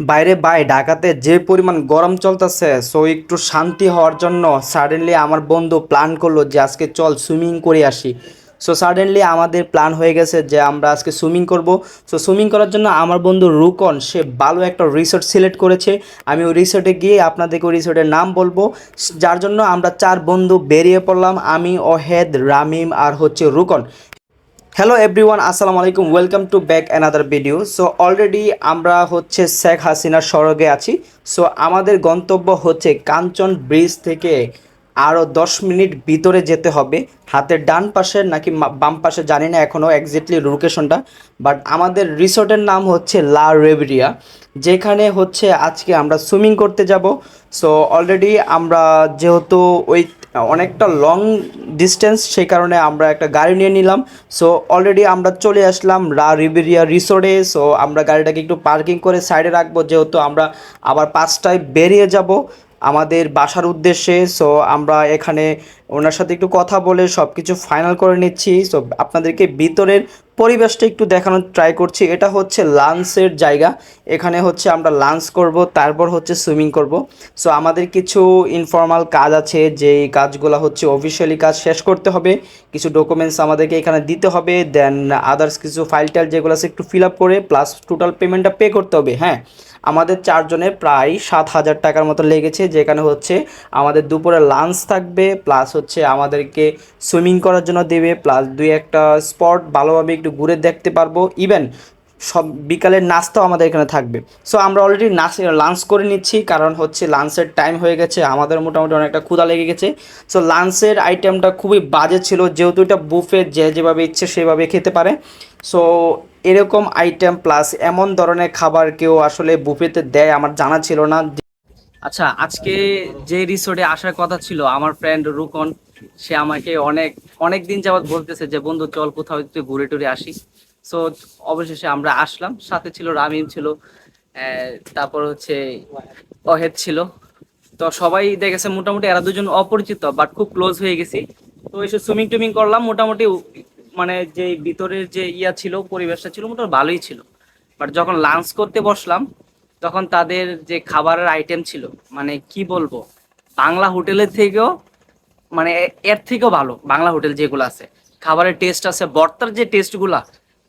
বাইরে বাই, ঢাকাতে যে পরিমাণ গরম চলতেছে সো একটু শান্তি হওয়ার জন্য সাডেনলি আমার বন্ধু প্ল্যান করল যে আজকে চল সুইমিং করে আসি। সো সাডেনলি আমাদের প্ল্যান হয়ে গেছে যে আমরা আজকে সুইমিং করব। সো সুইমিং করার জন্য আমার বন্ধু রুকন, সে ভালো একটা রিসোর্ট সিলেক্ট করেছে। আমি ওই রিসোর্টে গিয়ে আপনাদেরকে ওই রিসোর্টের নাম বলব। যার জন্য আমরা চার বন্ধু বেরিয়ে পড়লাম, আমি ওহেদ রামিম আর হচ্ছে রুকন। হ্যালো এভরিওয়ান আসসালামু আলাইকুম welcome to back another video so already আমরা হচ্ছে শেখ হাসিনার সড়কে আছি। সো আমাদের গন্তব্য হচ্ছে কাঞ্চন ব্রিজ থেকে আরও দশ মিনিট ভিতরে যেতে হবে। হাতের ডান পাশে নাকি বাম পাশে জানি না এখনও এক্স্যাক্টলি লোকেশনটা বাট আমাদের রিসোর্টের নাম হচ্ছে লা রেভরিয়া, যেখানে হচ্ছে আজকে আমরা সুইমিং করতে যাব। সো অলরেডি আমরা যেহেতু ওই অনেকটা লং ডিস্টেন্স সেই কারণে আমরা একটা গাড়ি নিয়ে নিলাম। সো অলরেডি আমরা চলে আসলাম রা রিবেরিয়া রিসোর্টে। সো আমরা গাড়িটাকে একটু পার্কিং করে সাইডে রাখব, যেহেতু আমরা আবার পাঁচটায় বেরিয়ে যাব। আমাদের বাসার উদ্দেশ্যে সো আমরা এখানে ওনার সাথে একটু কথা বলে সব কিছু ফাইনাল করে নিচ্ছি। সো আপনাদেরকে ভিতরের পরিবেশটা একটু দেখানোর ট্রাই করছি। এটা হচ্ছে লাঞ্চের জায়গা। এখানে হচ্ছে আমরা লাঞ্চ করব, তারপর হচ্ছে সুইমিং করব। সো আমাদের কিছু ইনফর্মাল কাজ আছে, যেই কাজগুলো হচ্ছে অফিসিয়ালি কাজ শেষ করতে হবে। কিছু ডকুমেন্টস আমাদেরকে এখানে দিতে হবে। দেন আদার্স কিছু ফাইল টাইল যেগুলো আছে একটু ফিল আপ করে প্লাস টোটাল পেমেন্টটা পে করতে হবে হ্যাঁ? আমাদের চারজনের প্রায় সাত হাজার টাকার মতো লেগেছে, যেখানে হচ্ছে আমাদের দুপুরে লাঞ্চ থাকবে প্লাস হচ্ছে আমাদেরকে সুইমিং করার জন্য দেবে প্লাস দুই একটা স্পট ভালোভাবে একটু ঘুরে দেখতে পারব। ইভেন সব বিকালের নাস্তাও আমাদের এখানে থাকবে। সো আমরা অলরেডি নাচ লাঞ্চ করে নিচ্ছি। কারণ হচ্ছে লাঞ্চের টাইম হয়ে গেছে। আমাদের মোটামুটি অনেকটা ক্ষুধা লেগে গেছে। সো লাঞ্চের আইটেমটা খুবই বাজে ছিল। যেহেতু এটা বুফে যে যেভাবে ইচ্ছে সেভাবে খেতে পারে। সো এরকম আইটেম প্লাস এমন ধরনের খাবার কেউ আসলে বুফেতে দেয়, আমার জানা ছিল না। আচ্ছা আজকে যে রিসোর্টে আসার কথা ছিল, আমার ফ্রেন্ড রুকন, সে আমাকে অনেক অনেক দিন যাবত বলতেছে যে, বন্ধু, চল কোথাও একটু ঘুরে টুরে আসি। সো অবশেষে আমরা আসলাম। সাথে ছিল, রামিম ছিল তারপর হচ্ছে অহেদ ছিল। তো সবাই দেখেছে, মোটামুটি এরা দুজন অপরিচিত বাট খুব ক্লোজ হয়ে গেছি। তো এসে সুইমিং টুইমিং করলাম, মোটামুটি মানে যে ভিতরের যে ইয়া ছিল, পরিবেশটা ছিল, মোটামুটি ভালোই ছিল। বাট যখন লাঞ্চ করতে বসলাম তখন তাদের যে খাবারের আইটেম ছিল মানে কি বলব, বাংলা হোটেলের থেকেও মানে এর থেকেও ভালো, বাংলা হোটেল যেগুলো আছে। খাবারের টেস্ট আছে, বর্তার যে টেস্টগুলা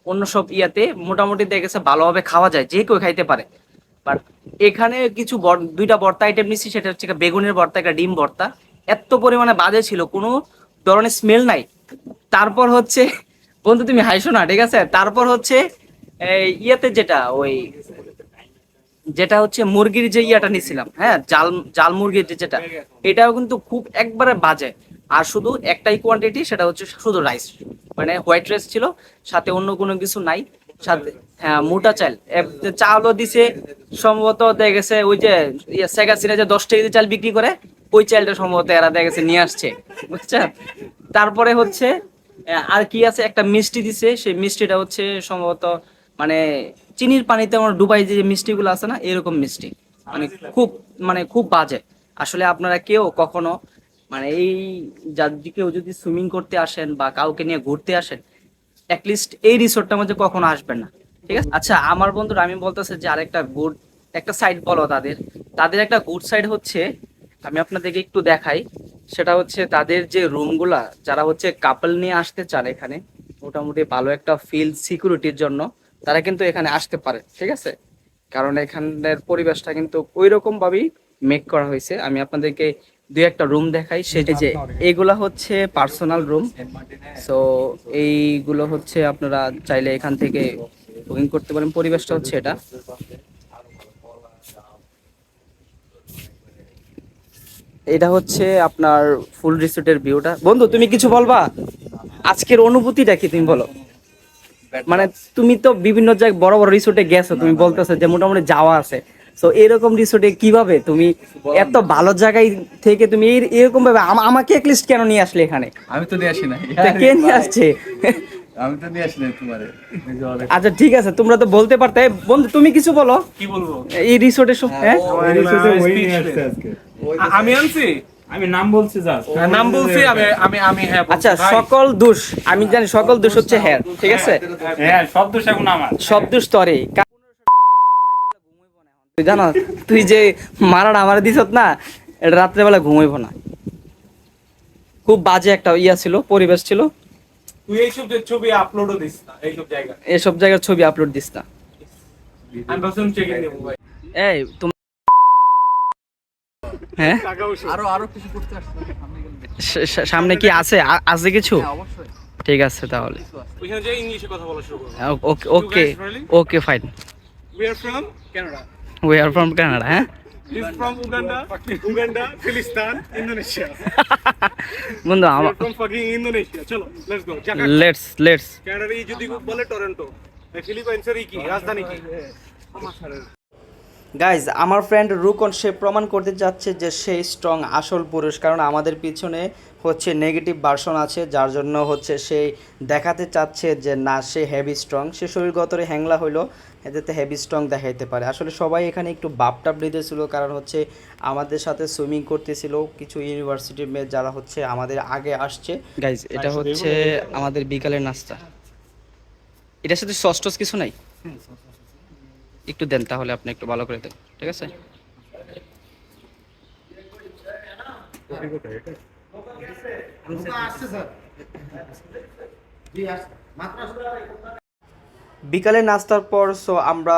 অন্য সব ইয়াতে মোটামুটি দেখেছে ভালোভাবে খাওয়া যায়, যে কেউ খাইতে পারে। বাট এখানে কিছু দুইটা ভর্তা আইটেম নিচ্ছি সেটা হচ্ছে বেগুনের ভর্তা একটা ডিম ভর্তা এত পরিমাণে বাজে ছিল, কোনো ধরনের স্মেল নাই। তারপর হচ্ছে, বন্ধু তুমি হাইছো না, ঠিক আছে? তারপর হচ্ছে ইয়েতে যেটা, ওই যেটা হচ্ছে মুরগির যে ইয়াটা নিছিলাম হ্যাঁ জাল জাল মুরগির যে যেটা, এটাও কিন্তু খুব একবারে বাজে। আর শুধু একটাই কোয়ান্টিটি সেটা হচ্ছে শুধু রাইস মানে হোয়াইট রাইস ছিল, সাথে অন্য কোনো কিছু নাই, সাথে হ্যাঁ মোটা চাল। চালও দিছে, সম্ভবত দেখা গেছে ওই যে ইয়ে সেগাসিনে যে দশ দিয়ে চাল বিক্রি করে, ওই চালটা সম্ভবত এরা দেখা গেছে নিয়ে আসছে। বুঝছেন? তারপরে হচ্ছে আর কি আছে? একটা মিষ্টি দিছে, সেই মিষ্টিটা হচ্ছে সম্ভবত মানে চিনির পানিতে আমার ডুবাই যে মিষ্টিগুলো আছে না, এরকম মিষ্টি। মানে খুব মানে খুব বাজে। আসলে আপনারা কেউ কখনো মানে এই যাদের কেউ যদি সুইমিং করতে আসেন বা কাউকে নিয়ে ঘুরতে আসেন অ্যাটলিস্ট এই রিসোর্টটার মধ্যে কখনো আসবেন না। ঠিক আছে? আচ্ছা আমার বন্ধুরা, আমি বলতেছে যে আরেকটা গুড একটা সাইড বলো তাদের। তাদের একটা গুড সাইড হচ্ছে, আমি আপনাদেরকে একটু দেখাই। সেটা হচ্ছে তাদের যে রুমগুলা যারা হচ্ছে কাপল নিয়ে আসতে চান এখানে, মোটামুটি ভালো একটা ফিল সিকিউরিটির জন্য। তারা কিন্তু এখানে আসতে পারে, ঠিক আছে? কারণ এখানের পরিবেশটা কিন্তু ওই রকম ভাবেই মেক করা হয়েছে। আমি আপনাদেরকে দুই একটা রুম দেখাই। সেটা যে এইগুলা হচ্ছে পার্সোনাল রুম সো এইগুলো হচ্ছে আপনারা চাইলে এখান থেকে বুকিং করতে পারেন। পরিবেশটা হচ্ছে এটা। এটা হচ্ছে আপনার ফুল রিসোর্টের ভিউটা। বন্ধু, তুমি কিছু বলবা? আজকের অনুভূতিটা কি তুমি বলো? মানে তুমি তো বিভিন্ন জায়গায় বড় বড় রিসোর্টে গেছো তুমি বলতেছো যে মোটামুটি যাওয়া আছে। তো এরকম রিসোর্টে কীভাবে তুমি এত ভালো জায়গায় থেকে তুমি এরকম ভাবে আমা- আমাকে লিস্ট কেন নিয়ে আসলে এখানে? আমি তো নিয়ে আসি না কে নিয়ে আসছে? আমি তো নিয়ে আসি না তোমারে। আচ্ছা ঠিক আছে তোমরা তো বলতে পারতে। বন্ধু তুমি কিছু বলো? কি বলব? এই রিসোর্টের সব হ্যাঁ। আমি আনছি? আমি নাম বলছি জাস্ট নাম বলছি আমি আমি আমি হ্যাঁ আচ্ছা সকল দোষ আমি জানি সকল দোষ হচ্ছে হ্যাঁ ঠিক আছে? হ্যাঁ সব দোষ এখন আমার। সব দোষ তরে তুই জানো তুই যে মারাটা আমার দিছত না এটা রাত্রেবেলা ঘুমাইব না। খুব বাজে একটা ইয়া ছিল পরিবেশ ছিল। তুই এইসব যে ছবি আপলোডও দিস না এইসব জায়গা। এসব জায়গার ছবি আপলোড দিস না। আমি ভাবছিলাম চেকিং দেবো ভাই। এই তুমি হ্যাঁ? আরও আরও কিছু করতে আসছে। সামনে কি আছে? আছে কিছু? হ্যাঁ, ঠিক আছে তাহলে। ওইখানে যে ইংলিশে কথা বলা শুরু okay okay okay fine we are from Canada we are from Canada হ্যাঁ? ফ্রম উগান্ডা উগান্ডা ফিলিস্তান ইন্দোনেশিয়া বন্ধু আমার ফ্রম ফাকিং ইন্দোনেশিয়া চলো লেটস গো লেটস লেটস কানাডার যদি বলে টরন্টো ফিলিপাইন্সের কি? রাজধানী কি? গাইজ আমার ফ্রেন্ড রুকন সে প্রমাণ করতে যাচ্ছে যে সে স্ট্রং আসল পুরুষ। কারণ আমাদের পিছনে হচ্ছে নেগেটিভ ভার্সন আছে যার জন্য হচ্ছে সে দেখাতে চাচ্ছে যে না সে হেভি স্ট্রং সে শরীরগতরে হ্যাংলা হইল এতে হেভি স্ট্রং দেখাইতে পারে। আসলে সবাই এখানে একটু বাপটাপ দিতেছিল কারণ হচ্ছে আমাদের সাথে সুইমিং করতেছিল কিছু ইউনিভার্সিটির মেয়ে যারা হচ্ছে আমাদের আগে আসছে। গাইজ এটা হচ্ছে আমাদের বিকালের নাস্তা। এটার সাথে সস টস কিছু নাই? একটু দেন তাহলে আপনি একটু ভালো করে দেন, ঠিক আছে? বিকালে নাস্তার পর সো আমরা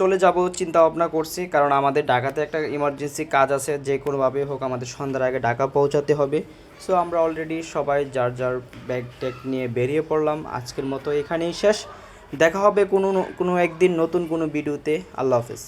চলে যাব চিন্তা ভাবনা করছি, কারণ আমাদের ঢাকাতে একটা ইমার্জেন্সি কাজ আছে, যে কোনোভাবে হোক আমাদের সন্ধ্যার আগে ঢাকা পৌঁছাতে হবে। সো আমরা অলরেডি সবাই যার যার ব্যাগ ট্যাগ নিয়ে বেরিয়ে পড়লাম, আজকের মতো এখানেই শেষ। দেখা হবে কোনো কোনো একদিন নতুন কোনো ভিডিওতে। আল্লাহ হাফেজ।